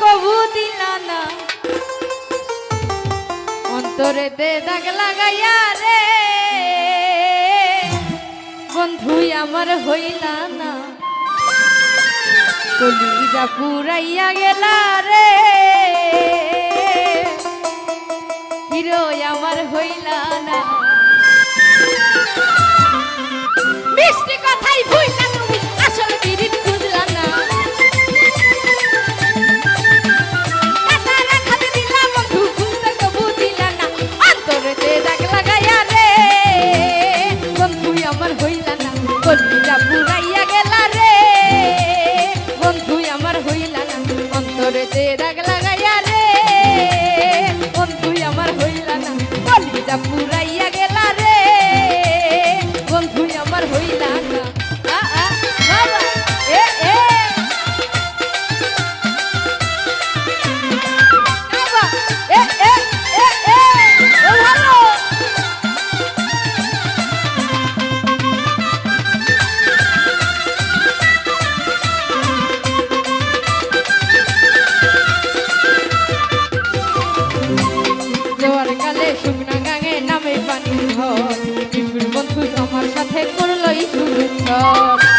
কবু দিলা না। অন্তরে দে দাগ লাগাইয়া রে। বন্ধু, আমার হইলা না। কলিজা পুরাইয়া গেলা রে। হিরো, আমার হইলা না। মিষ্টি কথাই ভুল Nossa.